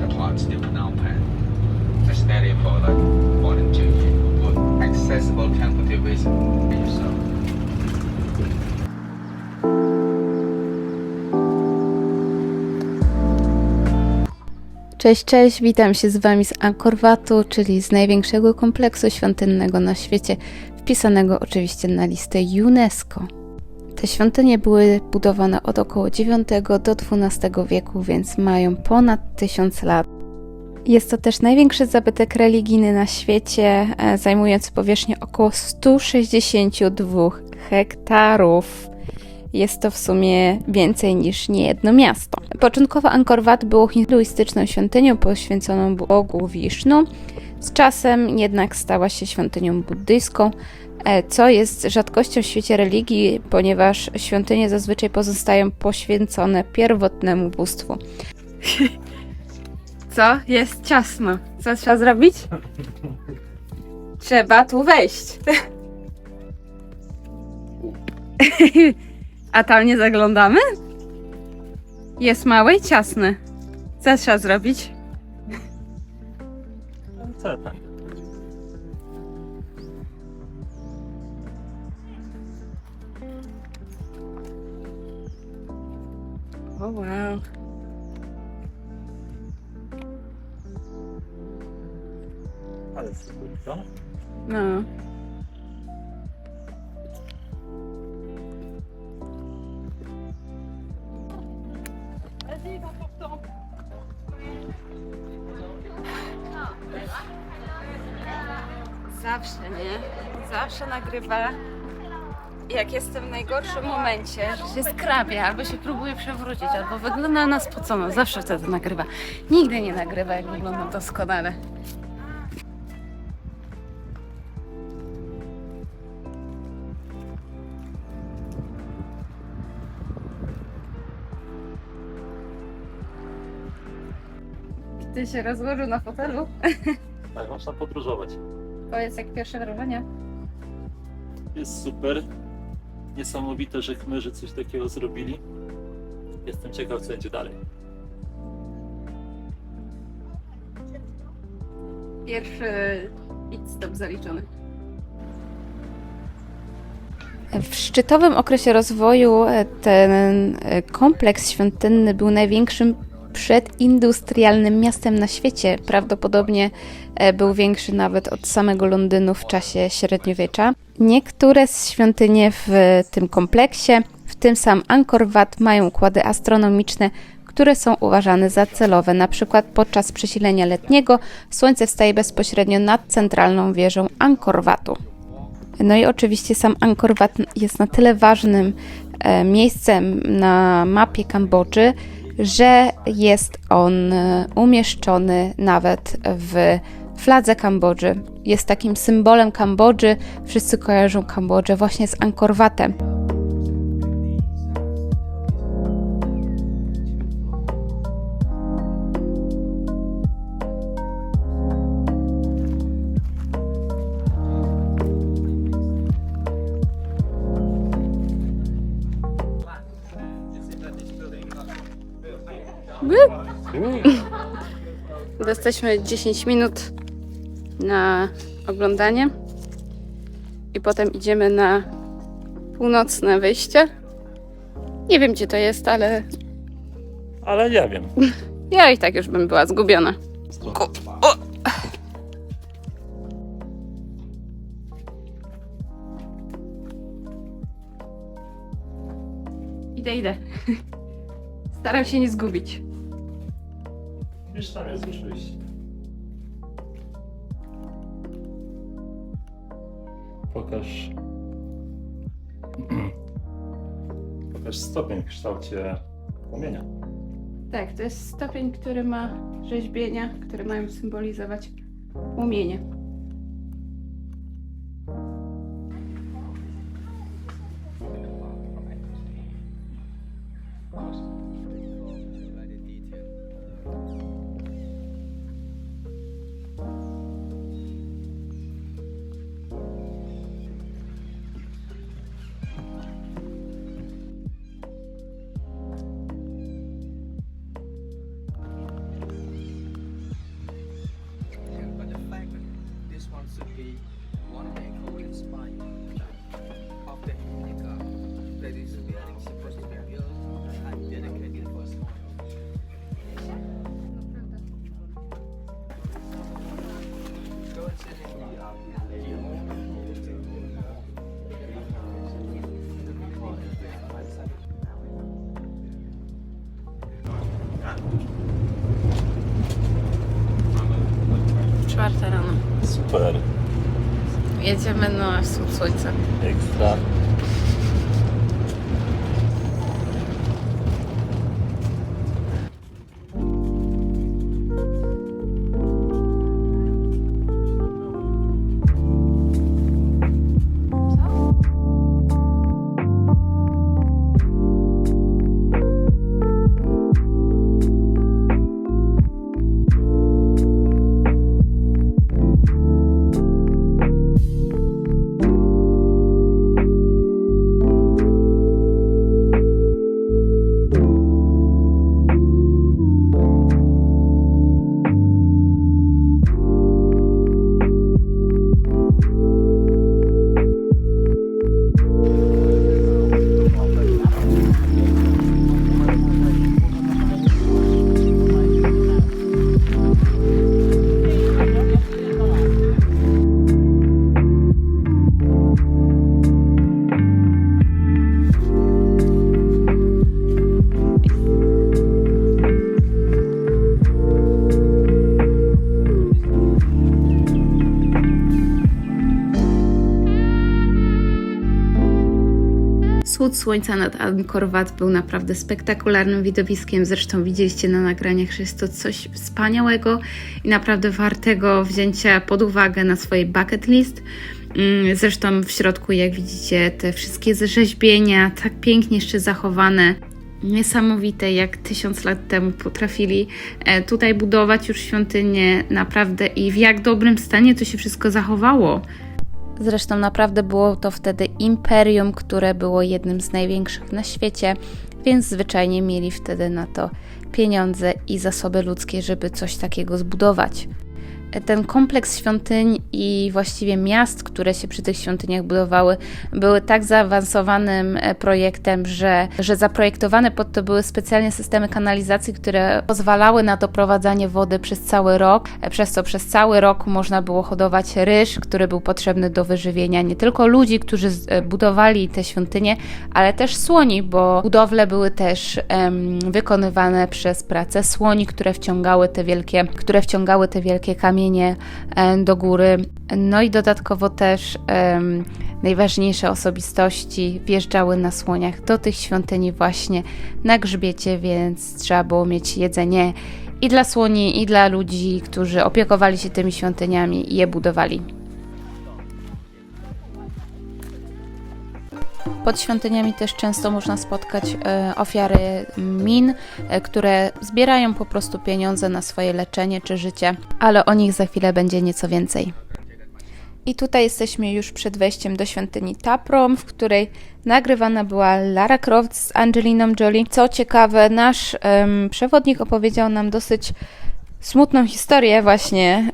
spare parts they will now plan. I studied for like more than two years. Good, accessible ways for yourself. Cześć, cześć, witam się z Wami z Angkor Watu, czyli z największego kompleksu świątynnego na świecie, wpisanego oczywiście na listę UNESCO. Te świątynie były budowane od około IX do XII wieku, więc mają ponad 1000 lat. Jest to też największy zabytek religijny na świecie, e, zajmujący powierzchnię około 162 hektarów. Jest to w sumie więcej niż niejedno miasto. Początkowo Angkor Wat było hinduistyczną świątynią poświęconą Bogu Wisznu. Z czasem jednak stała się świątynią buddyjską, e, co jest rzadkością w świecie religii, ponieważ świątynie zazwyczaj pozostają poświęcone pierwotnemu bóstwu. Co? Jest ciasno. Co trzeba zrobić? Trzeba tu wejść. A tam nie zaglądamy? Jest mały i ciasny. Co trzeba zrobić? Co tam? O wow. Ale super, No. Zawsze, nie? Zawsze nagrywa jak jestem w najgorszym momencie, że się skrabia, albo się próbuje przewrócić, albo wygląda na spocono. Zawsze wtedy nagrywa. Nigdy nie nagrywa, jak wyglądam doskonale. Ty się rozłożył na fotelu? Tak, można podróżować. Powiedz, jak pierwsze wrażenie? Jest super. Niesamowite, że Khmerzy coś takiego zrobili. Jestem ciekaw, co będzie dalej. Pierwszy pit stop zaliczony. W szczytowym okresie rozwoju e, ten e, kompleks świątynny był największym przedindustrialnym miastem na świecie. Prawdopodobnie e, był większy nawet od samego Londynu w czasie średniowiecza. Niektóre z świątynie w tym kompleksie, w tym sam Angkor Wat, mają układy astronomiczne, które są uważane za celowe. Na przykład podczas przesilenia letniego słońce wstaje bezpośrednio nad centralną wieżą Angkor Watu. No i oczywiście sam Angkor Wat jest na tyle ważnym e, miejscem na mapie Kambodży, że jest on e, umieszczony nawet w fladze Kambodży. Jest takim symbolem Kambodży. Wszyscy kojarzą Kambodżę właśnie z Angkor Watem. Jesteśmy 10 minut na oglądanie i potem idziemy na północne wyjście. Nie wiem, gdzie to jest, ale Ale nie wiem. ja i tak już bym była zgubiona. Idę, idę. Staram się nie zgubić. Wiesz, tam jest już wyjście. Pokaż. Pokaż stopień w kształcie płomienia. Tak, to jest stopień, który ma rzeźbienia, które mają symbolizować płomienie. Czwarta rano. Super, Jedziemy na wschód słońca. ekstra. Wschód słońca nad Angkor Wat był naprawdę spektakularnym widowiskiem. Zresztą widzieliście na nagraniach, że jest to coś wspaniałego i naprawdę wartego wzięcia pod uwagę na swojej bucket list. Mm, Zresztą w środku, jak widzicie, te wszystkie rzeźbienia, tak pięknie jeszcze zachowane. Niesamowite, jak tysiąc lat temu potrafili e, tutaj budować już świątynię, naprawdę i w jak dobrym stanie to się wszystko zachowało. Zresztą naprawdę było to wtedy imperium, które było jednym z największych na świecie, więc zwyczajnie mieli wtedy na to pieniądze i zasoby ludzkie, żeby coś takiego zbudować. Ten kompleks świątyń i właściwie miast, które się przy tych świątyniach budowały, były tak zaawansowanym e, projektem, że, że zaprojektowane pod to były specjalnie systemy kanalizacji, które pozwalały na doprowadzanie wody przez cały rok, e, przez co przez cały rok można było hodować ryż, który był potrzebny do wyżywienia nie tylko ludzi, którzy e, budowali te świątynie, ale też słoni, bo budowle były też wykonywane przez pracę słoni, które wciągały te wielkie, które wciągały te wielkie kamienie e, do góry. No i dodatkowo też em, najważniejsze osobistości wjeżdżały na słoniach do tych świątyni właśnie na grzbiecie, więc trzeba było mieć jedzenie i dla słoni, i dla ludzi, którzy opiekowali się tymi świątyniami i je budowali. Pod świątyniami też często można spotkać e, ofiary min, e, które zbierają po prostu pieniądze na swoje leczenie czy życie, ale o nich za chwilę będzie nieco więcej. I tutaj jesteśmy już przed wejściem do świątyni Taprom, w której nagrywana była Lara Croft z Angeliną Jolie. Co ciekawe, nasz em, przewodnik opowiedział nam dosyć smutną historię właśnie,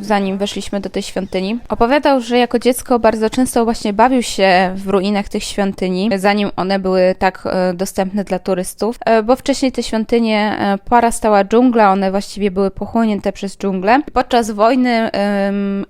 zanim weszliśmy do tej świątyni. Opowiadał, że jako dziecko bardzo często właśnie bawił się w ruinach tych świątyni, zanim one były tak e, dostępne dla turystów, e, bo wcześniej te świątynie e, porastała dżungla, one właściwie były pochłonięte przez dżunglę. Podczas wojny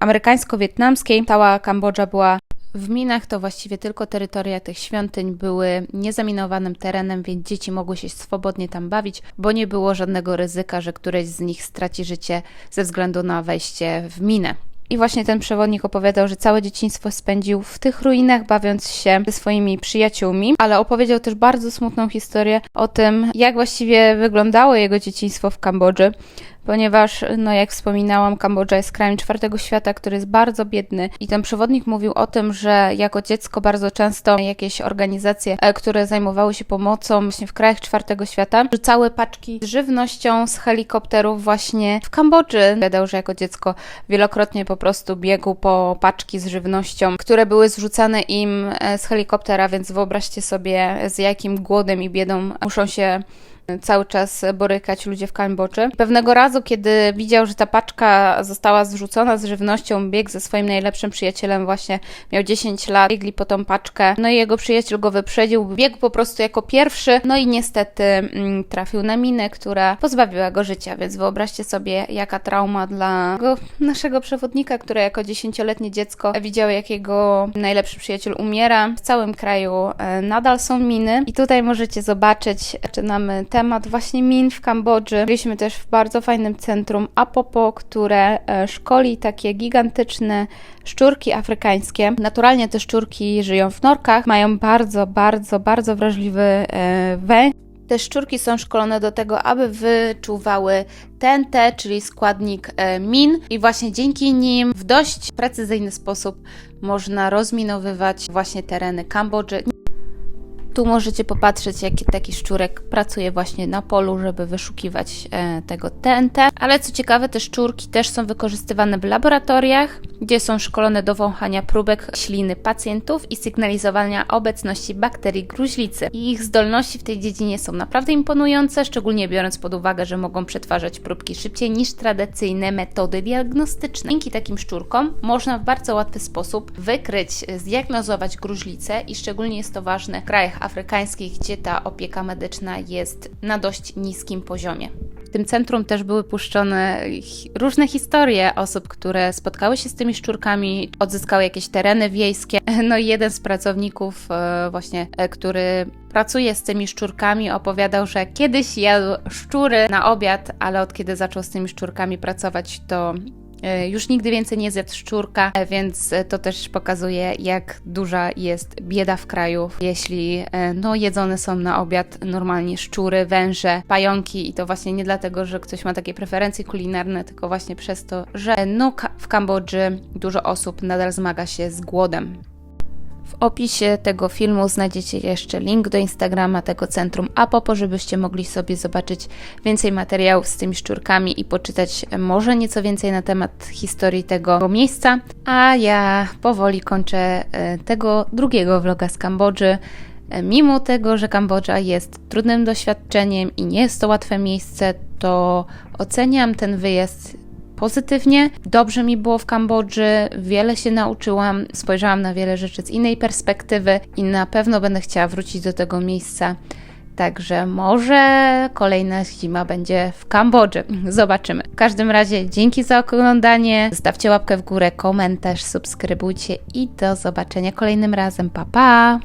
amerykańsko-wietnamskiej cała Kambodża była w minach to właściwie tylko terytoria tych świątyń były niezaminowanym terenem, więc dzieci mogły się swobodnie tam bawić, bo nie było żadnego ryzyka, że któreś z nich straci życie ze względu na wejście w minę. I właśnie ten przewodnik opowiadał, że całe dzieciństwo spędził w tych ruinach, bawiąc się ze swoimi przyjaciółmi, ale opowiedział też bardzo smutną historię o tym, jak właściwie wyglądało jego dzieciństwo w Kambodży, ponieważ, no jak wspominałam, Kambodża jest krajem czwartego świata, który jest bardzo biedny i ten przewodnik mówił o tym, że jako dziecko bardzo często jakieś organizacje, e, które zajmowały się pomocą właśnie w krajach czwartego świata, rzucały paczki z żywnością z helikopterów właśnie w Kambodży. Wiadał, że jako dziecko wielokrotnie po prostu biegł po paczki z żywnością, które były zrzucane im e, z helikoptera, więc wyobraźcie sobie z jakim głodem i biedą muszą się cały czas borykać ludzie w Kambodży. Pewnego razu, kiedy widział, że ta paczka została zrzucona z żywnością, biegł ze swoim najlepszym przyjacielem, właśnie miał 10 lat, biegli po tą paczkę, no i jego przyjaciel go wyprzedził, biegł po prostu jako pierwszy, no i niestety mm, trafił na minę, która pozbawiła go życia, więc wyobraźcie sobie, jaka trauma dla naszego przewodnika, który jako 10-letnie dziecko widział, jak jego najlepszy przyjaciel umiera. W całym kraju e, nadal są miny i tutaj możecie zobaczyć, zaczynamy temat właśnie min w Kambodży. Byliśmy też w bardzo fajnym centrum Apopo, które e, szkoli takie gigantyczne szczurki afrykańskie. Naturalnie te szczurki żyją w norkach, mają bardzo, bardzo, bardzo wrażliwy e, węch. Te szczurki są szkolone do tego, aby wyczuwały TNT, czyli składnik e, min, i właśnie dzięki nim w dość precyzyjny sposób można rozminowywać właśnie tereny Kambodży. Tu możecie popatrzeć, jaki taki szczurek pracuje właśnie na polu, żeby wyszukiwać e, tego TNT. Ale co ciekawe, te szczurki też są wykorzystywane w laboratoriach, gdzie są szkolone do wąchania próbek śliny pacjentów i sygnalizowania obecności bakterii gruźlicy. I ich zdolności w tej dziedzinie są naprawdę imponujące, szczególnie biorąc pod uwagę, że mogą przetwarzać próbki szybciej niż tradycyjne metody diagnostyczne. Dzięki takim szczurkom można w bardzo łatwy sposób wykryć, zdiagnozować gruźlicę i szczególnie jest to ważne w krajach afrykańskich, gdzie ta opieka medyczna jest na dość niskim poziomie. W tym centrum też były puszczone różne historie osób, które spotkały się z tymi szczurkami, odzyskały jakieś tereny wiejskie. No i jeden z pracowników, e, właśnie, e, który pracuje z tymi szczurkami, opowiadał, że kiedyś jadł szczury na obiad, ale od kiedy zaczął z tymi szczurkami pracować, to już nigdy więcej nie zjadł szczurka, e, więc e, to też pokazuje, jak duża jest bieda w kraju, jeśli e, no, jedzone są na obiad normalnie szczury, węże, pająki i to właśnie nie dlatego, że ktoś ma takie preferencje kulinarne, tylko właśnie przez to, że no, w Kambodży dużo osób nadal zmaga się z głodem. W opisie tego filmu znajdziecie jeszcze link do Instagrama tego centrum Apopo, żebyście mogli sobie zobaczyć więcej materiałów z tymi szczurkami i poczytać może nieco więcej na temat historii tego miejsca. A ja powoli kończę e, tego drugiego vloga z Kambodży. E, Mimo tego, że Kambodża jest trudnym doświadczeniem i nie jest to łatwe miejsce, to oceniam ten wyjazd pozytywnie. Dobrze mi było w Kambodży, wiele się nauczyłam, spojrzałam na wiele rzeczy z innej perspektywy i na pewno będę chciała wrócić do tego miejsca. Także może kolejna zima będzie w Kambodży. Zobaczymy. W każdym razie dzięki za oglądanie. Zostawcie łapkę w górę, komentarz, subskrybujcie i do zobaczenia kolejnym razem. Pa pa!